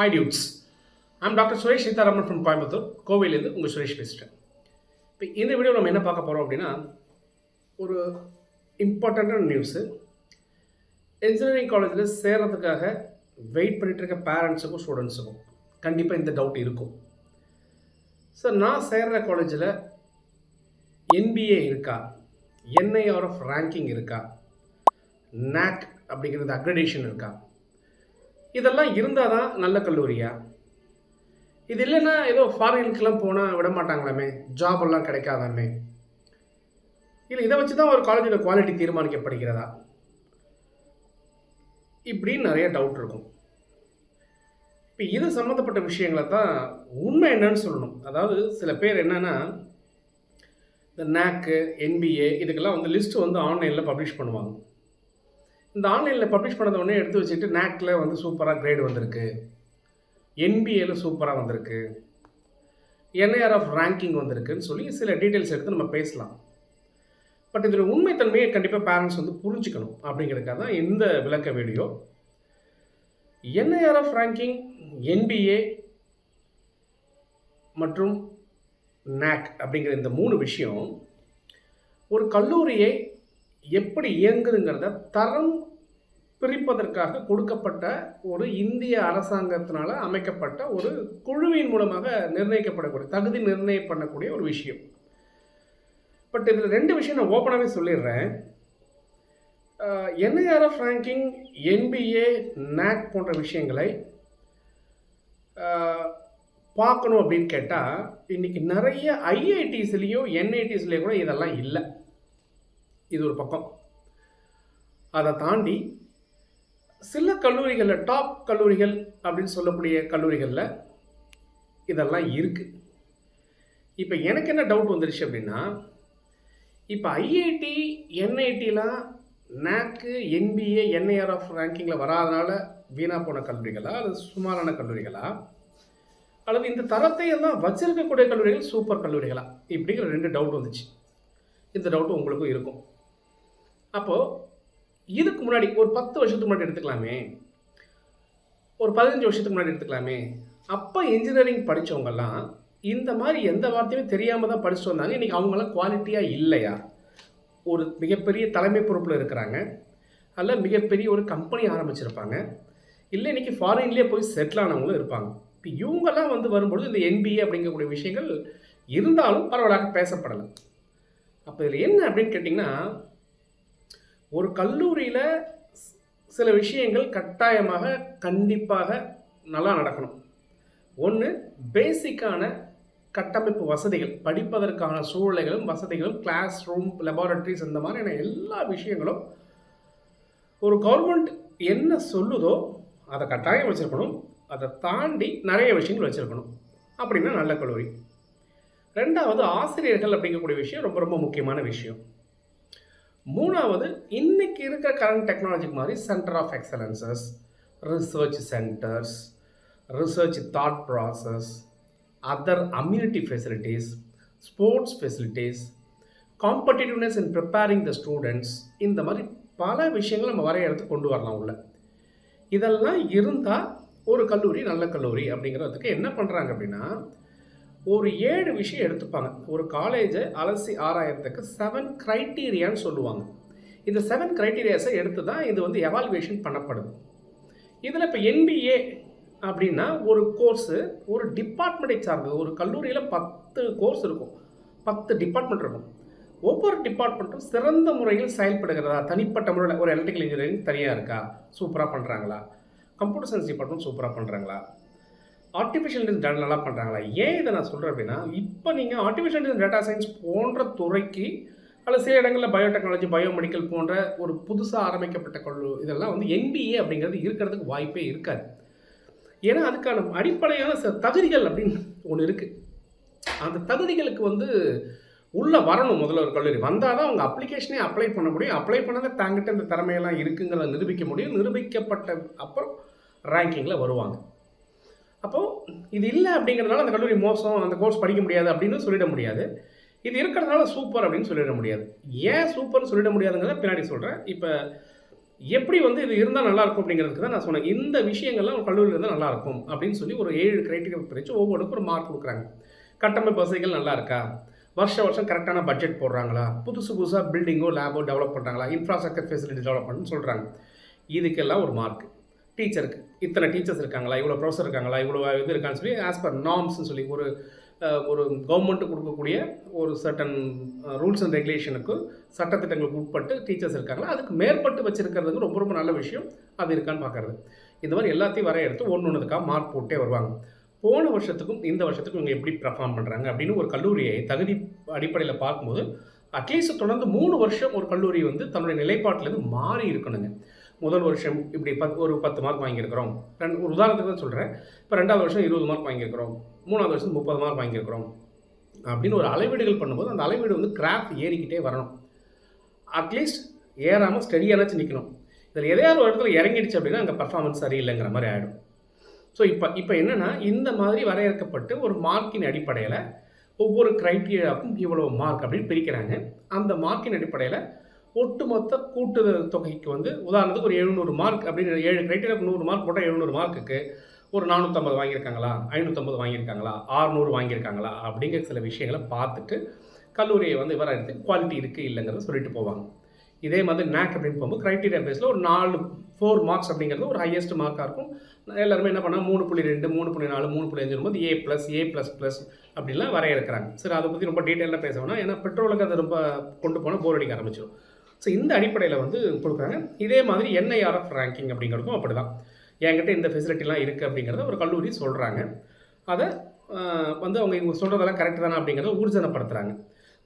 Hi dudes I'm doctor Suresh Seetharaman from Coimbatore கோவையிலேருந்து உங்கள் சுரேஷ் பேசுகிறேன் இப்போ இந்த வீடியோ நம்ம என்ன பார்க்க போகிறோம் அப்படின்னா ஒரு இம்பார்ட்டண்ட்டான நியூஸு இன்ஜினியரிங் காலேஜில் சேர்கிறதுக்காக வெயிட் பண்ணிகிட்டு இருக்க பேரண்ட்ஸுக்கும் ஸ்டூடெண்ட்ஸுக்கும் கண்டிப்பாக இந்த டவுட் இருக்கும். சார் நான் சேர்கிற காலேஜில் என்பிஏ இருக்கா? என்ஐஆர் ஆஃப் ரேங்கிங் இருக்கா? நாக் அப்படிங்கிறது அக்ரடேஷன் இருக்கா? இதெல்லாம் இருந்தால் தான் நல்ல கல்லூரியா? இது இல்லைன்னா ஏதோ ஃபாரினுக்கெல்லாம் போனால் விட மாட்டாங்களாமே? ஜாப் எல்லாம் கிடைக்காதாமே? இல்லை இதை வச்சு தான் ஒரு காலேஜோட குவாலிட்டி தீர்மானிக்கப்படுகிறதா? இப்படின்னு நிறைய டவுட் இருக்கும். இப்போ இது சம்மந்தப்பட்ட விஷயங்களை தான் உண்மை என்னன்னு சொல்லணும். அதாவது சில பேர் என்னன்னா இந்த நேக்கு என்பிஏ இதுக்கெல்லாம் வந்து லிஸ்ட் வந்து ஆன்லைனில் பப்ளிஷ் பண்ணுவாங்க. இந்த ஆன்லைனில் பப்ளிஷ் பண்ணத உடனே எடுத்து வச்சுட்டு நேக்கில் வந்து சூப்பராக கிரேடு வந்திருக்கு. என்பிஏல சூப்பராக வந்திருக்கு. என்ஐஆர் ஆஃப் ரேங்கிங் வந்திருக்குன்னு சொல்லி சில டீட்டெயில்ஸ் எடுத்து நம்ம பேசலாம். பட் இதில் உண்மைத்தன்மையை கண்டிப்பாக பேரண்ட்ஸ் வந்து புரிஞ்சுக்கணும் அப்படிங்கிறதுக்காக தான் இந்த விளக்க video NIR F ranking NBA மற்றும் நேக் அப்படிங்கிற இந்த மூணு விஷயம் ஒரு கல்லூரியை எப்படி இயங்குதுங்கிறத தரம் பிரிப்பதற்காக கொடுக்கப்பட்ட ஒரு இந்திய அரசாங்கத்தினால் அமைக்கப்பட்ட ஒரு குழுவின் மூலமாக நிர்ணயிக்கப்படக்கூடிய தகுதி நிர்ணயம் பண்ணக்கூடிய ஒரு விஷயம். பட் இதில் ரெண்டு விஷயம் நான் ஓப்பனாகவே சொல்லிடுறேன். என்ஐஆர்எஃப் ரேங்கிங் என்பிஏ நேக் போன்ற விஷயங்களை பார்க்கணும் அப்படின்னு கேட்டால் இன்றைக்கி நிறைய ஐஐடிஸ்லேயும் என்ஐடிஸ்லேயும் கூட இதெல்லாம் இல்லை. இது ஒரு பக்கம். அதை தாண்டி சில கல்லூரிகளில் டாப் கல்லூரிகள் அப்படின்னு சொல்லக்கூடிய கல்லூரிகளில் இதெல்லாம் இருக்குது இப்போ எனக்கு என்ன டவுட் வந்துருச்சு அப்படின்னா இப்போ ஐஐடி என்ஐடிலாம் நேக்கு என்பிஏ என்ஐஆர் ஆஃப் ரேங்கிங்கில் வராதனால வீணாக போன கல்லூரிகளா அல்லது சுமாரான கல்லூரிகளா? அல்லது இந்த தரத்தை எல்லாம் வச்சிருக்கக்கூடிய கல்லூரிகள் சூப்பர் கல்லூரிகளா? இப்படிங்கிற ரெண்டு டவுட் வந்துச்சு. இந்த டவுட்டும் உங்களுக்கும் இருக்கும். அப்போது இதுக்கு முன்னாடி ஒரு பத்து வருஷத்துக்கு முன்னாடி எடுத்துக்கலாமே. ஒரு பதினஞ்சு வருஷத்துக்கு முன்னாடி எடுத்துக்கலாமே. அப்போ இன்ஜினியரிங் படித்தவங்கெல்லாம் இந்த மாதிரி எந்த வார்த்தையுமே தெரியாமல் தான் படிச்சுட்டு வந்தாங்க. இன்றைக்கி அவங்களாம் குவாலிட்டியாக இல்லையா? ஒரு மிகப்பெரிய தலைமை பொறுப்பில் இருக்கிறாங்க. அல்ல மிகப்பெரிய ஒரு கம்பெனி ஆரம்பிச்சிருப்பாங்க. இல்லை இன்றைக்கி ஃபாரின்லேயே போய் செட்டில் ஆனவங்களும் இருப்பாங்க. இப்போ இவங்கெல்லாம் வந்து வரும்பொழுது இந்த என்பிஏ அப்படிங்கக்கூடிய விஷயங்கள் இருந்தாலும் பரவலாக பேசப்படலை. அப்போ இதில் என்ன அப்படின்னு கேட்டிங்கன்னா ஒரு கல்லூரியில் சில விஷயங்கள் கட்டாயமாக கண்டிப்பாக நல்லா நடக்கணும். ஒன்று பேசிக்கான கட்டமைப்பு வசதிகள் படிப்பதற்கான சூழ்நிலைகளும் வசதிகளும் கிளாஸ் ரூம் லெபார்டரிஸ் இந்த மாதிரியான எல்லா விஷயங்களும் ஒரு கவர்மெண்ட் என்ன சொல்லுதோ அதை கட்டாயம் வச்சுருக்கணும். அதை தாண்டி நிறைய விஷயங்கள் வச்சுருக்கணும். அப்படின்னா நல்ல கல்லூரி. ரெண்டாவது ஆசிரியர்கள் அப்படிங்கக்கூடிய விஷயம் ரொம்ப ரொம்ப முக்கியமான விஷயம். மூணாவது இன்னைக்கு இருக்கிற கரண்ட் டெக்னாலஜிக்கு மாதிரி centre of excellences research centres research thought process other amenity facilities sports facilities competitiveness in preparing the students இந்த மாதிரி பல விஷயங்கள் நம்ம வரையறுத்து கொண்டு வரலாம் உள்ள. இதெல்லாம் இருந்தால் ஒரு கல்லூரி நல்ல கல்லூரி அப்படிங்கிறதுக்கு என்ன பண்ணுறாங்க அப்படின்னா ஒரு ஏழு விஷயம் எடுத்துப்பாங்க. ஒரு காலேஜை அலசி ஆராயறதுக்கு செவன் க்ரைட்டீரியான்னு சொல்லுவாங்க. இந்த செவன் க்ரைட்டீரியாஸை எடுத்து தான் இது வந்து எவால்வேஷன் பண்ணப்படுது. இதில் இப்போ என்பிஏ அப்படின்னா ஒரு கோர்ஸு ஒரு டிபார்ட்மெண்ட்டை சார்ந்தது ஒரு கல்லூரியில் பத்து கோர்ஸ் இருக்கும். பத்து டிபார்ட்மெண்ட் இருக்கும். ஒவ்வொரு டிபார்ட்மெண்ட்டும் சிறந்த முறையில் செயல்படுகிறதா? தனிப்பட்ட முறையில் ஒரு எலக்ட்ரிக்கல் இன்ஜினியரிங் தனியாக இருக்கா? சூப்பராக பண்ணுறாங்களா கம்ப்யூட்டர் சயின்ஸ் டிபார்ட்மெண்ட் சூப்பராக பண்ணுறாங்களா ஆர்டிஃபிஷியல் இன்டெலிஜென்ஸ் நல்லா பண்ணுறாங்களா ஏன் இதை நான் சொல்கிறேன் அப்படின்னா இப்போ நீங்கள் ஆர்டிஃபிஷியல் இன்டெலிஜென்ஸ் டேட்டா சயின்ஸ் போன்ற துறைக்கு அல்லது சில இடங்களில் பயோடெக்னாலஜி பயோமெடிக்கல் போன்ற ஒரு புதுசாக ஆரம்பிக்கப்பட்ட கல்லூ இதெல்லாம் வந்து எம்பிஏ அப்படிங்கிறது இருக்கிறதுக்கு வாய்ப்பே இருக்காது. ஏன்னா அதுக்கான அடிப்படையான சில தகுதிகள் அப்படின்னு ஒன்று இருக்குது அந்த தகுதிகளுக்கு வந்து உள்ளே வரணும் முதல்ல ஒரு கல்லூரி. வந்தால் தான் அவங்க அப்ளிகேஷனே அப்ளை பண்ண முடியும். அப்ளை பண்ணதை தாங்கிட்ட இந்த திறமையெல்லாம் இருக்குங்கிறத நிரூபிக்க முடியும். நிரூபிக்கப்பட்ட அப்புறம் ரேங்கிங்கில் வருவாங்க. அப்போது இது இல்லை அப்படிங்கிறதுனால அந்த கல்லூரி மோசம் அந்த கோர்ஸ் படிக்க முடியாது அப்படின்னு சொல்லிட முடியாது. இது இருக்கிறதுனால சூப்பர் அப்படின்னு சொல்லிட முடியாது. ஏன் சூப்பர்னு சொல்லிட முடியாதுங்கிறத பின்னாடி சொல்கிறேன் இப்போ எப்படி வந்து இது இருந்தால் நல்லாயிருக்கும் அப்படிங்கிறதுக்கு தான் நான் சொன்னேன். இந்த விஷயங்கள்லாம் ஒரு கல்லூரியில் இருந்தால் நல்லாயிருக்கும் அப்படின்னு சொல்லி ஒரு ஏழு கிரைட்டீரியா பிரித்து ஒவ்வொருக்கும் ஒரு மார்க் கொடுக்குறாங்க. கட்டமைப்பு வசதிகள் நல்லா இருக்கா? வருஷம் வருஷம் கரெக்டான பட்ஜெட் போடுறாங்களா? புதுசு புதுசாக பில்டிங்கோ லேபோ டெவலப் பண்ணுறாங்களா இன்ஃப்ராஸ்ட்ரக்சர் ஃபெசிலிட்டி டெவலப் பண்ணுன்னு சொல்கிறாங்க இதுக்கெல்லாம் ஒரு மார்க் டீச்சருக்கு. இத்தனை டீச்சர்ஸ் இருக்காங்களா? இவ்வளோ ப்ரொஃபஸர் இருக்காங்களா? இவ்வளோ இது இருக்கான்னு சொல்லி ஆஸ் பர் நார்ம்ஸ்னு சொல்லி ஒரு ஒரு கவர்மெண்ட்டு கொடுக்கக்கூடிய ஒரு சர்டன் ரூல்ஸ் அண்ட் ரெகுலேஷனுக்கு சட்டத்திட்டங்களுக்கு உட்பட்டு டீச்சர்ஸ் இருக்காங்களா? அதுக்கு மேற்பட்டு வச்சுருக்கிறதுக்கு ரொம்ப ரொம்ப நல்ல விஷயம். அது இருக்கான்னு பார்க்குறது. இந்த மாதிரி எல்லாத்தையும் வரைய எடுத்து ஒன்று ஒன்றுக்காக மார்க் போட்டே வருவாங்க. போன வருஷத்துக்கும் இந்த வருஷத்துக்கும் இவங்க எப்படி பெர்ஃபார்ம் பண்ணுறாங்க அப்படின்னு ஒரு கல்லூரியை தகுதி அடிப்படையில் பார்க்கும்போது அட்லீஸ்ட் தொடர்ந்து மூணு வருஷம் ஒரு கல்லூரி வந்து தன்னுடைய நிலைப்பாட்டிலேருந்து மாறி இருக்கணுங்க. முதல் வருஷம் இப்படி பத் ஒரு பத்து மார்க் வாங்கியிருக்கிறோம். ரெண்டு ஒரு உதாரணத்துக்கு தான் சொல்கிறேன் இப்போ ரெண்டாவது வருஷம் இருபது மார்க் வாங்கியிருக்கிறோம். மூணாவது வருஷம் முப்பது மார்க் வாங்கியிருக்கிறோம். அப்படின்னு ஒரு அளவீடுகள் பண்ணும்போது அந்த அளவீடு வந்து கிராஃப் ஏறிக்கிட்டே வரணும். அட்லீஸ்ட் ஏறாமல் ஸ்டெடியானாச்சும் நிற்கணும் இதில் எதையாவது ஒரு இடத்துல இறங்கிடுச்சு அப்படின்னா அங்கே பர்ஃபார்மன்ஸ் சரியில்லைங்கிற மாதிரி ஆகிடும் ஸோ இப்போ இப்போ என்னென்னா இந்த மாதிரி வரையறுக்கப்பட்டு ஒரு மார்க்கின் அடிப்படையில் ஒவ்வொரு க்ரைட்டீரியாவுக்கும் இவ்வளோ மார்க் அப்படின்னு பிரிக்கிறாங்க. அந்த மார்க்கின் அடிப்படையில் ஒட்டுமொத்த கூட்டுதல் தொகைக்கு வந்து உதாரணத்துக்கு ஒரு எழுநூறு மார்க் அப்படின்னு ஏழு க்ரைட்டீரியாவுக்கு நூறு மார்க் போட்டால் எழுநூறு மார்க்குக்கு ஒரு நானூற்றம்பது வாங்கியிருக்காங்களா? ஐநூற்றம்பது வாங்கியிருக்காங்களா? ஆறுநூறு வாங்கியிருக்காங்களா? அப்படிங்கிற சில விஷயங்களை பார்த்துட்டு கல்லூரியை வந்து இவராக எடுத்து குவாலிட்டி இருக்குது இல்லைங்கிறத சொல்லிட்டு போவாங்க. இதே மாதிரி நேக் அப்படின்னு போகும்போது க்ரைட்டீரியா பேஸில் ஒரு நாலு ஃபோர் மார்க்ஸ் அப்படிங்கிறது ஒரு ஹையஸ்ட் மார்க்காக இருக்கும். எல்லாருமே என்ன பண்ணால் மூணு புள்ளி ரெண்டு மூணு புள்ளி நாலு மூணு புள்ளி அஞ்சு போது A plus A plus plus அப்படிலாம் வரையறுக்கிறாங்க. சரி அதை பற்றி ரொம்ப டீட்டெயிலாக பேச வேணாம் ஏன்னா பெட்ரோலுக்கு அதை ரொம்ப கொண்டு போனால் போர் அடிக்க ஆரம்பிச்சிடும் ஸோ இந்த அடிப்படையில் வந்து கொடுக்குறாங்க. இதே மாதிரி என்ஐஆர்எஃப் ரேங்கிங் அப்படிங்கிறதுக்கும் அப்படி தான் என்கிட்ட இந்த ஃபெசிலிட்டிலாம் இருக்குது அப்படிங்கிறத ஒரு கல்லூரி சொல்கிறாங்க அதை வந்து அவங்க இவங்க சொல்கிறதெல்லாம் கரெக்ட் தானே அப்படிங்கிறத ஊர்ஜனப்படுத்துகிறாங்க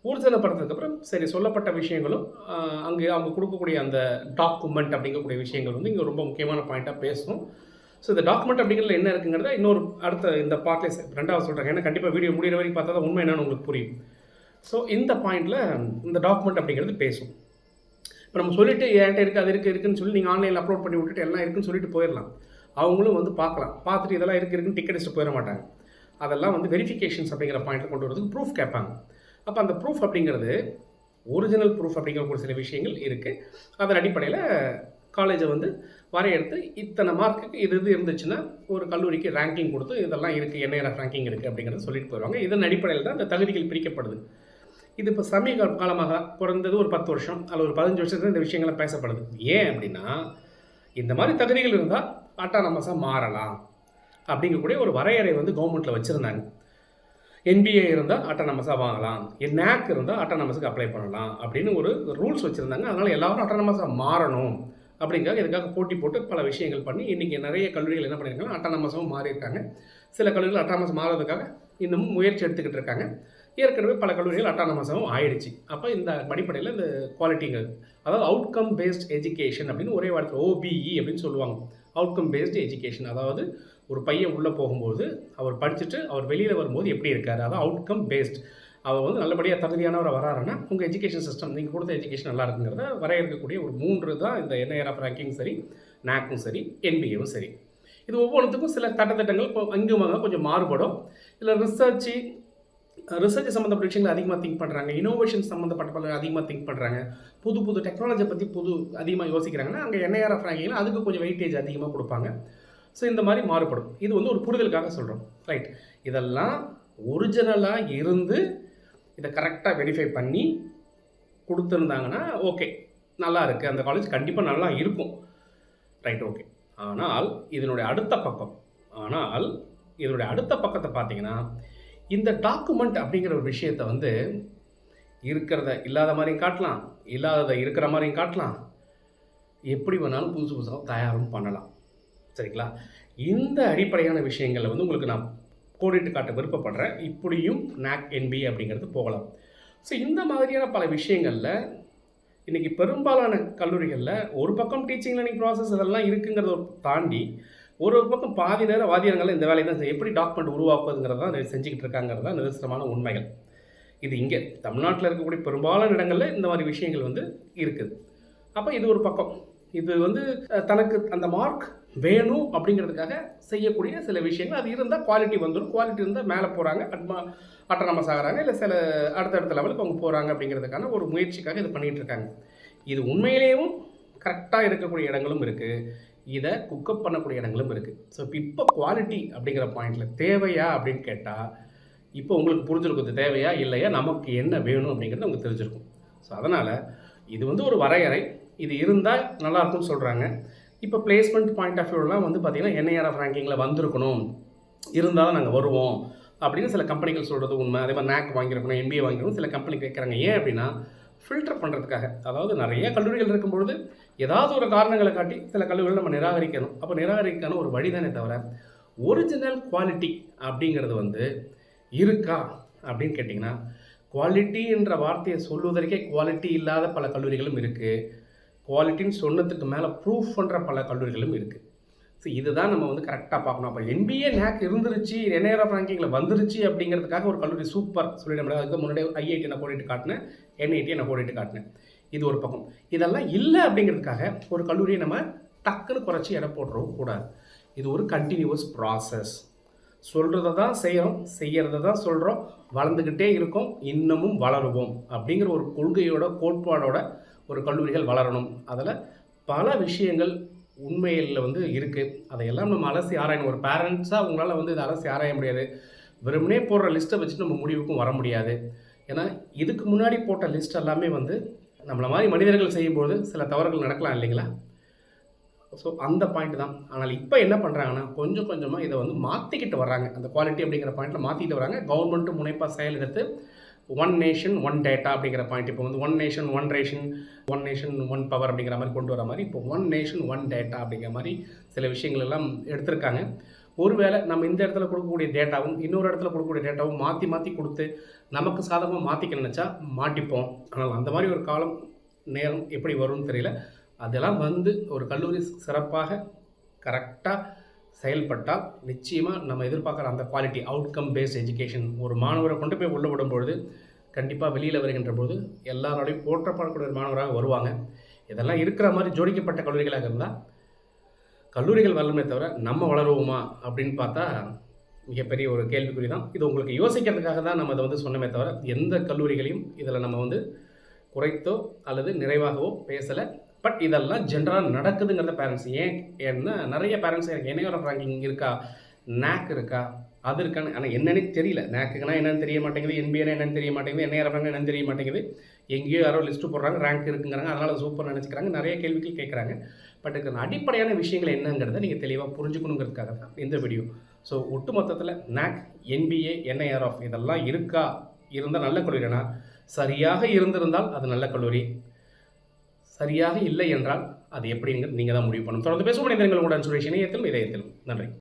ஊர்ஜனப்படுத்துறதுக்கப்புறம் சரி சொல்லப்பட்ட விஷயங்களும் அங்கே அவங்க கொடுக்கக்கூடிய அந்த டாக்குமெண்ட் அப்படிங்கக்கூடிய விஷயங்கள் வந்து இங்கே ரொம்ப முக்கியமான பாயிண்ட்டாக பேசணும் ஸோ இந்த டாக்குமெண்ட் அப்படிங்கிறதுல என்ன இருக்குங்கிறத இன்னொரு அடுத்த இந்த பார்ட்லேயே ரெண்டாவது சொல்கிறாங்க ஏன்னா கண்டிப்பாக வீடியோ முடிகிற வரைக்கும் பார்த்தா தான் உண்மை என்னன்னு உங்களுக்கு புரியும். ஸோ இந்த பாயிண்டில் இந்த டாக்குமெண்ட் அப்படிங்கிறது பேசும். இப்போ நம்ம சொல்லிட்டு என்கிட்ட இருக்குது அது இருக்குது இருக்குன்னு சொல்லி நீங்கள் ஆன்லைனில் அப்லோட் பண்ணி விட்டுட்டு எல்லாம் இருக்குன்னு சொல்லிட்டு போயிடலாம். அவங்களும் வந்து பார்க்கலாம். பார்த்துட்டு இதெல்லாம் இருக்குது இருக்குன்னு டிக்கெட் எடுத்துட்டு போயிட மாட்டாங்க. அதெல்லாம் வந்து வெரிஃபிகேஷன்ஸ் அப்படிங்கிற பாயிண்ட்டில் கொண்டு வரதுக்கு ப்ரூஃப் கேட்பாங்க. அப்போ அந்த ப்ரூஃப் அப்படிங்கிறது ஒரிஜினல் ப்ரூஃப் அப்படிங்கிற ஒரு சில விஷயங்கள் இருக்குது அதன் அடிப்படையில் காலேஜை வந்து வரையெடுத்து இத்தனை மார்க்குக்கு இது இது இருந்துச்சுன்னா ஒரு கல்லூரிக்கு ரேங்கிங் கொடுத்து இதெல்லாம் இருக்குது என்ன ரேங்கிங் இருக்குது அப்படிங்கிறத சொல்லிட்டு போயிடுவாங்க இதன் அடிப்படையில் தான் அந்த தகுதிகள் பிரிக்கப்படுது. இது இப்போ சமீப காலமாக பிறந்தது ஒரு பத்து வருஷம் அல்லது ஒரு பதினஞ்சு வருஷத்துல இந்த விஷயங்கள்லாம் பேசப்படுது. ஏன் அப்படின்னா இந்த மாதிரி தகுதிகள் இருந்தால் அட்டானமஸாக மாறலாம் அப்படிங்கக்கூடிய ஒரு வரையறை வந்து கவர்மெண்ட்டில் வச்சுருந்தாங்க. என்பிஏ இருந்தால் அட்டானமஸாக வாங்கலாம். நேக் இருந்தால் அட்டானமஸுக்கு அப்ளை பண்ணலாம் அப்படின்னு ஒரு ரூல்ஸ் வச்சுருந்தாங்க. அதனால் எல்லாரும் அட்டானமஸாக மாறணும் அப்படிங்காக இதுக்காக போட்டி போட்டு பல விஷயங்கள் பண்ணி இன்றைக்கி நிறைய கல்லூரிகள் என்ன பண்ணியிருக்காங்க அட்டானமஸும் மாறியிருக்காங்க. சில கல்லூரிகள் அட்டானமஸ் மாறுறதுக்காக இன்னமும் முயற்சி எடுத்துக்கிட்டு இருக்காங்க. ஏற்கனவே பல கல்லூரிகள் அட்டானமஸாகவும் ஆயிடுச்சு. அப்போ இந்த அடிப்படையில் இந்த குவாலிட்டிங்க அதாவது அவுட்கம் பேஸ்ட் எஜுகேஷன் அப்படின்னு ஒரே வார்த்தை ஓபிஇ அப்படின்னு சொல்லுவாங்க. அவுட்கம் பேஸ்டு எஜுகேஷன் அதாவது ஒரு பையன் உள்ளே போகும்போது அவர் படிச்சுட்டு அவர் வெளியில் வரும்போது எப்படி இருக்கார்? அதாவது அவுட்கம் பேஸ்ட் அவர் வந்து நல்லபடியாக தகுதியானவர் வராருன்னா உங்கள் எஜுகேஷன் சிஸ்டம் நீங்கள் கொடுத்த எஜுகேஷன் நல்லா இருக்குங்கிறத வரையறுக்கக்கூடிய ஒரு மூன்று தான் இந்த என்ஐஆர்எஃப் ரேங்கிங் சரி நாக்கும் சரி என்பிஏவும் சரி. இது ஒவ்வொன்றுத்துக்கும் சில தட்டத்திட்டங்கள் இப்போ அங்கும் அங்கே கொஞ்சம் மாறுபடும். இதில் ரிசர்ச்சு ரிசர்ச் சம்மந்தப்பட்ட விஷயங்களை அதிகமாக திங்க் பண்ணுறாங்க இனோவேஷன் சம்மந்தப்பட்ட பல அதிகமாக திங்க் பண்ணுறாங்க புது புது டெக்னாலஜியை பற்றி புது அதிகமாக யோசிக்கிறாங்கன்னா அங்கே என்ஐஆர்எஃப் ரேங்கிங்கில் அதுக்கு கொஞ்சம் வெயிட்டேஜ் அதிகமாக கொடுப்பாங்க. ஸோ இந்த மாதிரி மாறுபடும். இது வந்து ஒரு புரிதலுக்காக சொல்கிறோம் ரைட் இதெல்லாம் ஒரிஜினலாக இருந்து இதை கரெக்டாக வெரிஃபை பண்ணி கொடுத்துருந்தாங்கன்னா ஓகே நல்லா இருக்குது அந்த காலேஜ் கண்டிப்பாக நல்லா இருக்கும். ரைட் ஓகே ஆனால் இதனுடைய அடுத்த பக்கம் ஆனால் இதனுடைய அடுத்த பக்கத்தை பார்த்தீங்கன்னா இந்த டாக்குமெண்ட் அப்படிங்கிற ஒரு விஷயத்தை வந்து இருக்கிறத இல்லாத மாதிரியும் காட்டலாம். இல்லாததை இருக்கிற மாதிரியும் காட்டலாம். எப்படி வேணாலும் புதுசு புதுசாக தயாரும் பண்ணலாம். சரிங்களா? இந்த அடிப்படையான விஷயங்களை வந்து உங்களுக்கு நான் கோடிட்டு காட்ட விருப்பப்படுறேன். இப்படியும் நாக் என்பி அப்படிங்கிறது போகலாம். ஸோ இந்த மாதிரியான பல விஷயங்களில் இன்றைக்கி பெரும்பாலான கல்லூரிகளில் ஒரு பக்கம் டீச்சிங் லேர்னிங் ப்ராசஸ் இதெல்லாம் இருக்குங்கிறத தாண்டி ஒரு பக்கம் பாதி நேரம் வாதியங்களில் இந்த வேலையை தான் செய்~ எப்படி டாக்குமெண்ட் உருவாக்குவதுங்கிறது தான் செஞ்சுக்கிட்டு இருக்காங்கிறது தான் நிதர்சனமான உண்மைகள். இது இங்கே தமிழ்நாட்டில் இருக்கக்கூடிய பெரும்பாலான இடங்களில் இந்த மாதிரி விஷயங்கள் வந்து இருக்குது. அப்போ இது ஒரு பக்கம். இது வந்து தனக்கு அந்த மார்க் வேணும் அப்படிங்கிறதுக்காக செய்யக்கூடிய சில விஷயங்கள். அது இருந்தால் குவாலிட்டி வந்துடும் குவாலிட்டி இருந்தால் மேலே போகிறாங்க அட்மா அட்டனமஸ் ஆகிறாங்க இல்லை சில அடுத்தடுத்த லெவலுக்கு அவங்க போகிறாங்க அப்படிங்கிறதுக்கான ஒரு முயற்சிக்காக இது பண்ணிகிட்டு இருக்காங்க. இது உண்மையிலேயும் கரெக்டாக இருக்கக்கூடிய இடங்களும் இருக்குது இதை குக்கப் பண்ணக்கூடிய இடங்களும் இருக்குது ஸோ இப்போ குவாலிட்டி அப்படிங்கிற பாயிண்டில் தேவையா அப்படின்னு கேட்டால் இப்போ உங்களுக்கு புரிஞ்சிருக்கும் இது தேவையா இல்லையா நமக்கு என்ன வேணும் அப்படிங்கிறது உங்களுக்கு தெரிஞ்சிருக்கும். ஸோ அதனால் இது வந்து ஒரு வரையறை. இது இருந்தால் நல்லாயிருக்கும்னு சொல்கிறாங்க இப்போ பிளேஸ்மெண்ட் பாயிண்ட் ஆஃப் வியூலாம் வந்து பார்த்திங்கன்னா என்ஐஆர்எஃப் ரேங்கிங்கில் வந்திருக்கணும். இருந்தால் தான் நாங்கள் வருவோம். அப்படின்னு சில கம்பெனிகள் சொல்கிறது உண்மை. அதே மாதிரி நேக் வாங்கியிருக்கணும் எம்பிஏ வாங்கியிருக்கணும் சில கம்பெனி கேட்குறாங்க. ஏன் அப்படின்னா ஃபில்டர் பண்ணுறதுக்காக அதாவது நிறைய கல்லூரிகள் இருக்கும்பொழுது ஏதாவது ஒரு காரணங்களை காட்டி சில கல்லூரிகள் நம்ம நிராகரிக்கணும். அப்போ நிராகரிக்கான ஒரு வழிதானே தவிர ஒரிஜினல் குவாலிட்டி அப்படிங்கிறது வந்து இருக்கா அப்படின்னு கேட்டிங்கன்னா குவாலிட்டி என்ற வார்த்தையை சொல்லுவதற்கே குவாலிட்டி இல்லாத பல கல்லூரிகளும் இருக்குது குவாலிட்டின்னு சொன்னதுக்கு மேலே ப்ரூஃப் பண்ணுற பல கல்லூரிகளும் இருக்குது ஸோ இதுதான் நம்ம வந்து கரெக்டாக பார்க்கணும். அப்போ என்பிஏ நேக் இருந்துருச்சு என்ஐஆர்எஃப் ரேங்கிங்கில் வந்துருச்சு அப்படிங்கிறதுக்காக ஒரு கல்லூரி சூப்பர் சொல்லிட முடியாது அதுக்கு முன்னாடி ஐஐடி நான் போட்டுட்டு காட்டினேன் என்ஐடி நான் போட்டுட்டு காட்டினேன். இது ஒரு பக்கம். இதெல்லாம் இல்லை அப்படிங்கிறதுக்காக ஒரு கல்லூரியை நம்ம டக்குன்னு குறைச்சி எடை போடுறவும் கூடாது. இது ஒரு கண்டினியூவஸ் ப்ராசஸ் சொல்கிறத தான் செய்கிறோம் செய்கிறத தான் சொல்கிறோம் வளர்ந்துக்கிட்டே இருக்கோம் இன்னமும் வளருவோம் அப்படிங்கிற ஒரு கொள்கையோட கோட்பாடோட ஒரு கல்லூரிகள் வளரணும். அதில் பல விஷயங்கள் உண்மையில் வந்து இருக்குது அதையெல்லாம் நம்ம அலசி ஆராயணும். ஒரு பேரண்ட்ஸாக உங்களால் வந்து இதை அலசி ஆராய முடியாது. வெறுமனே போடுற லிஸ்ட்டை வச்சுட்டு நம்ம முடிவுக்கும் வர முடியாது. ஏன்னா இதுக்கு முன்னாடி போட்ட லிஸ்ட் எல்லாமே வந்து நம்மளை மாதிரி மனிதர்கள் செய்யும்போது சில தவறுகள் நடக்கலாம் இல்லைங்களா? ஸோ அந்த பாயிண்ட் தான். ஆனால் இப்போ என்ன பண்ணுறாங்கன்னா கொஞ்சம் கொஞ்சமாக இதை வந்து மாற்றிக்கிட்டு வர்றாங்க. அந்த குவாலிட்டி அப்படிங்கிற பாயிண்ட்டில் மாற்றிக்கிட்டு வராங்க கவர்மெண்ட்டும் முனைப்பாக செயல் எடுத்து ஒன் நேஷன் ஒன் டேட்டா அப்படிங்கிற பாயிண்ட் இப்போ வந்து one nation one ration one nation one power அப்படிங்கிற மாதிரி கொண்டு வர மாதிரி இப்போ ஒன் நேஷன் ஒன் டேட்டா அப்படிங்கிற மாதிரி சில விஷயங்கள் எல்லாம் எடுத்திருக்காங்க. ஒருவேளை நம்ம இந்த இடத்துல கொடுக்கக்கூடிய டேட்டாவும் இன்னொரு இடத்துல கொடுக்கக்கூடிய டேட்டாவும் மாற்றி மாற்றி கொடுத்து நமக்கு சாதகமாக மாற்றிக்க நினச்சா மாட்டிப்போம். ஆனால் அந்த மாதிரி ஒரு காலம் நேரம் எப்படி வரும்னு தெரியல. அதெல்லாம் வந்து ஒரு கல்லூரி சிறப்பாக கரெக்டாக செயல்பட்டால் நிச்சயமாக நம்ம எதிர்பார்க்குற அந்த குவாலிட்டி அவுட்கம் பேஸ்ட் எஜுகேஷன் ஒரு மாணவரை கொண்டு போய் உள்ள விடும்பொழுது கண்டிப்பாக வெளியில் வருகின்ற போது எல்லாரோடையும் போற்றப்படக்கூடிய ஒரு மாணவராக வருவாங்க. இதெல்லாம் இருக்கிற மாதிரி ஜோடிக்கப்பட்ட கல்லூரிகளாக இருந்தால் கல்லூரிகள் வளருமே தவிர நம்ம வளருவோமா அப்படின்னு பார்த்தா மிகப்பெரிய ஒரு கேள்விக்குறி தான். இது உங்களுக்கு யோசிக்கிறதுக்காக தான் நம்ம இதை வந்து சொன்னமே தவிர எந்த கல்லூரிகளையும் இதில் நம்ம வந்து குறைத்தோ அல்லது நிறைவாகவோ பேசலை. பட் இதெல்லாம் ஜென்ரலாக நடக்குதுங்கிறத பேரண்ட்ஸ் ஏன் ஏன்னா நிறைய பேரண்ட்ஸ் எனக்கு என்னையோட ரேங்கிங் இருக்கா? நேக் இருக்கா? அது இருக்கான்னு ஆனால் என்னன்னு தெரியல. நேக்குனா என்னன்னு தெரிய மாட்டேங்குது என்பிஏனா என்னன்னு தெரிய மாட்டேங்குது என்ன ரேங்க் என்னன்னு தெரிய மாட்டேங்குது. எங்கேயோ யாரோ லிஸ்ட்டு போடுறாங்க ரேங்க் இருக்குங்கிறாங்க அதனால் சூப்பர் நினச்சிக்கிறாங்க நிறைய கேள்விகள் கேட்குறாங்க பட் இதுக்கு அடிப்படையான விஷயங்கள் என்னங்கிறத நீங்கள் தெளிவாக புரிஞ்சுக்கணுங்கிறதுக்காக தான் இந்த வீடியோ ஸோ ஒட்டு மொத்தத்தில் நேக் என்பிஏ என்ஐஆர் ஆஃப் இதெல்லாம் இருக்கா? இருந்தால் நல்ல கல்லூரினா சரியாக இருந்திருந்தால் அது நல்ல கல்லூரி. சரியாக இல்லை என்றால் அது எப்படிங்கிறது நீங்கள் தான் முடிவு பண்ணணும். தொடர்ந்து பேசுவோம். மனிதர்களுடன் சுரேஷ். இணையத்திலும் இதயத்திலும் நன்றி.